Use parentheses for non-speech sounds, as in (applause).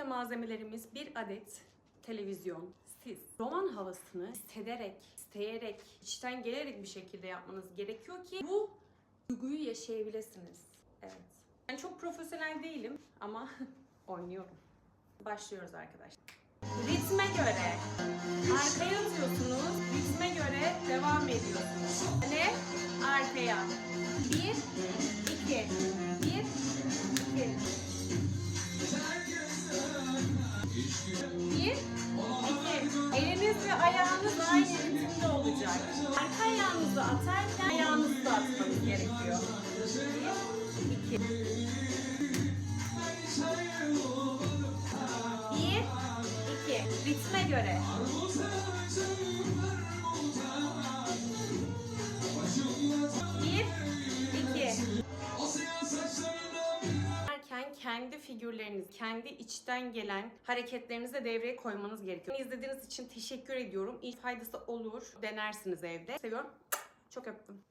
Öncelikle malzemelerimiz bir adet televizyon. Siz roman havasını hissederek, isteyerek, içten gelerek bir şekilde yapmanız gerekiyor ki bu duyguyu yaşayabilirsiniz. Evet. Ben çok profesyonel değilim ama (laughs) oynuyorum. Başlıyoruz arkadaşlar. Ritme göre arkaya atıyorsunuz, ritme göre devam ediyorsunuz. Ne? Arkaya. Bir, aynı ritimde olacak. Arka ayağınızı atarken ayağınızı da atmanız gerekiyor. Bir. Bir, iki. Ritme göre. Kendi figürleriniz, kendi içten gelen hareketlerinizi de devreye koymanız gerekiyor. İzlediğiniz için teşekkür ediyorum. İyi faydası olur. Denersiniz evde. Seviyorum. Çok öptüm.